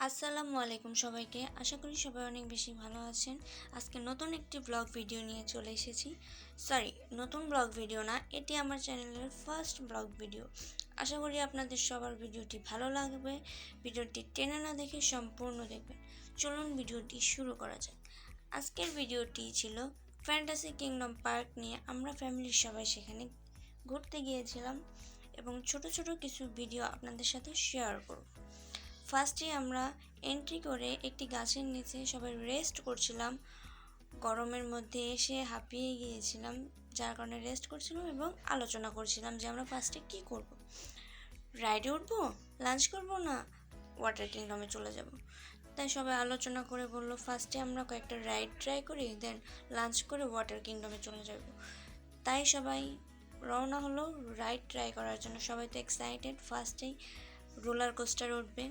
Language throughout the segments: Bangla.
আসসালামু আলাইকুম সবাইকে। আশা করি সবাই অনেক বেশি ভালো আছেন। আজকে নতুন একটি ব্লগ ভিডিও নিয়ে চলে এসেছি। সরি নতুন ব্লগ ভিডিও না, এটি আমার চ্যানেলের ফার্স্ট ব্লগ ভিডিও। আশা করি আপনাদের সবার ভিডিওটি ভালো লাগবে। ভিডিওটি টেনে না দেখে সম্পূর্ণ দেখবেন। চলুন ভিডিওটি শুরু করা যাক। আজকের ভিডিওটি ছিল ফ্যান্টাসি কিংডম পার্ক নিয়ে আমরা ফ্যামিলির সবাই সেখানে ঘুরতে গিয়েছিলাম এবং ছোট ছোট কিছু ভিডিও আপনাদের সাথে শেয়ার করব। ফার্স্টে আমরা এন্ট্রি করে একটি গাছের নিচে সবাই রেস্ট করছিলাম। গরমের মধ্যে এসে হাঁপিয়ে গিয়েছিলাম, যার কারণে রেস্ট করছিলাম এবং আলোচনা করছিলাম যে আমরা ফার্স্টে কী করব। রাইডে উঠবো লাঞ্চ করব না ওয়াটার কিংডমে চলে যাব। তাই সবাই আলোচনা করে বলল, ফার্স্টে আমরা কয়েকটা রাইড ট্রাই করি দেন লাঞ্চ করে ওয়াটার কিংডমে চলে যাব। তাই সবাই রওনা হলো রাইড ট্রাই করার জন্য। সবাই তো এক্সাইটেড ফার্স্টেই রোলার কোস্টার উঠবে।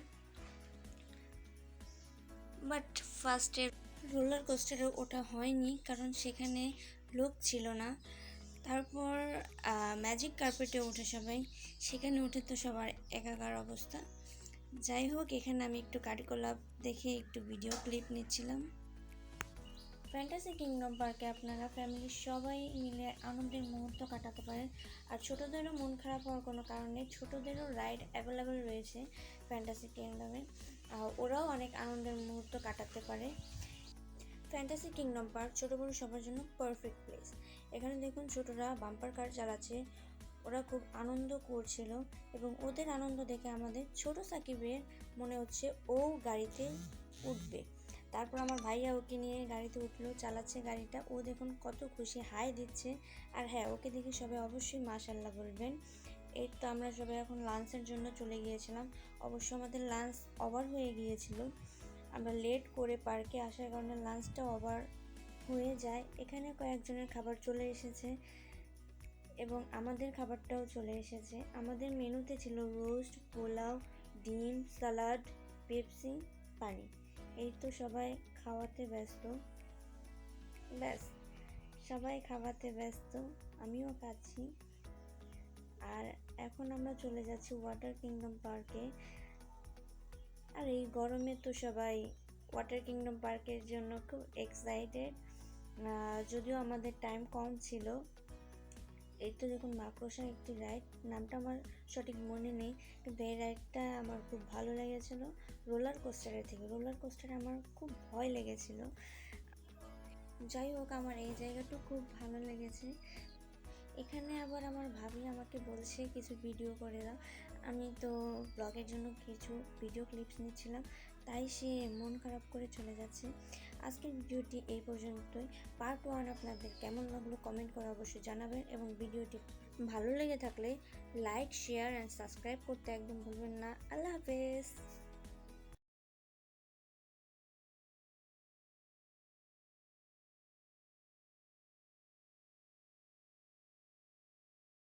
বাট ফার্স্টে রোলার কোস্টারে ওটা হয়নি, কারণ সেখানে লোক ছিল না। তারপর ম্যাজিক কার্পেটে ওঠে সবাই। সেখানে উঠে তো সবার একাকার অবস্থা। যাই হোক, এখানে আমি একটু কারিকলাপ দেখে একটু ভিডিও ক্লিপ নিচ্ছিলাম। ফ্যান্টাসি কিংডম পার্কে আপনারা ফ্যামিলির সবাই মিলে আনন্দের মুহূর্ত কাটাতে পারেন। আর ছোটোদেরও মন খারাপ হওয়ার কোনো কারণ ছোটোদেরও রাইড অ্যাভেলেবেল রয়েছে ফ্যান্টাসি কিংডমে ওরাও অনেক আনন্দের মুহূর্ত কাটাতে পারে। ফ্যান্টাসি কিংডম পার্ক ছোটো বড়ো সবার জন্য পারফেক্ট প্লেস এখানে দেখুন ছোটরা বাম্পার কার চালাচ্ছে, ওরা খুব আনন্দ করছিল এবং ওদের আনন্দ দেখে আমাদের ছোট সাকিবের মনে হচ্ছে ও গাড়িতে উঠবে। তারপর আমার ভাইয়া ওকে নিয়ে গাড়িতে উঠল, চালাচ্ছে গাড়িটা। ও দেখুন কত খুশি, হাই দিচ্ছে। আর হ্যাঁ ওকে দেখে সবাই অবশ্যই মাশাল্লাহ বলবেন। এই তো আমরা সবাই এখন লাঞ্চের জন্য চলে গিয়েছিলাম। অবশ্য আমাদের লাঞ্চ ওভার হয়ে গিয়েছিল। আমরা লেট করে পার্কে আসার কারণে লাঞ্চটা ওভার হয়ে যায়। এখানে কয়েকজনের খাবার চলে এসেছে এবং আমাদের খাবারটাও চলে এসেছে। আমাদের মেনুতে ছিল রোস্ট পোলাও, ডিম সালাড পেপসি পানি। এই তো সবাই খাওয়াতে ব্যস্ত। ব্যাস, সবাই খাওয়াতে ব্যস্ত, আমিও খাচ্ছি। আর এখন আমরা চলে যাচ্ছি ওয়াটার কিংডম পার্কে আর এই গরমে তো সবাই ওয়াটার কিংডম পার্কের জন্য খুব এক্সাইটেড যদিও আমাদের টাইম কম ছিল এই তো দেখুন মাকড়সা একটি রাইড নামটা আমার সঠিক মনে নেই, কিন্তু এই রাইডটা আমার খুব ভালো লেগেছিল। রোলার কোস্টারের থেকে। রোলার কোস্টারে আমার খুব ভয় লেগেছিল। যাই হোক, আমার এই জায়গাটা খুব ভালো লেগেছে। এখানে আবার আমার ভাবি আমাকে বলছে, কিছু ভিডিও করে দাও। আমি তো ব্লগের জন্য কিছু ভিডিও ক্লিপস নিচ্ছিলাম, তাই সে মন খারাপ করে চলে যাচ্ছে। আজকের ভিডিওটি এই পর্যন্তই। পার্ট ওয়ান আপনাদের কেমন লাগল কমেন্ট করে অবশ্যই জানাবেন এবং ভিডিওটি ভালো লেগে থাকলে লাইক শেয়ার অ্যান্ড সাবস্ক্রাইব করতে একদম ভুলবেন না। আল্লাহ হাফেজ।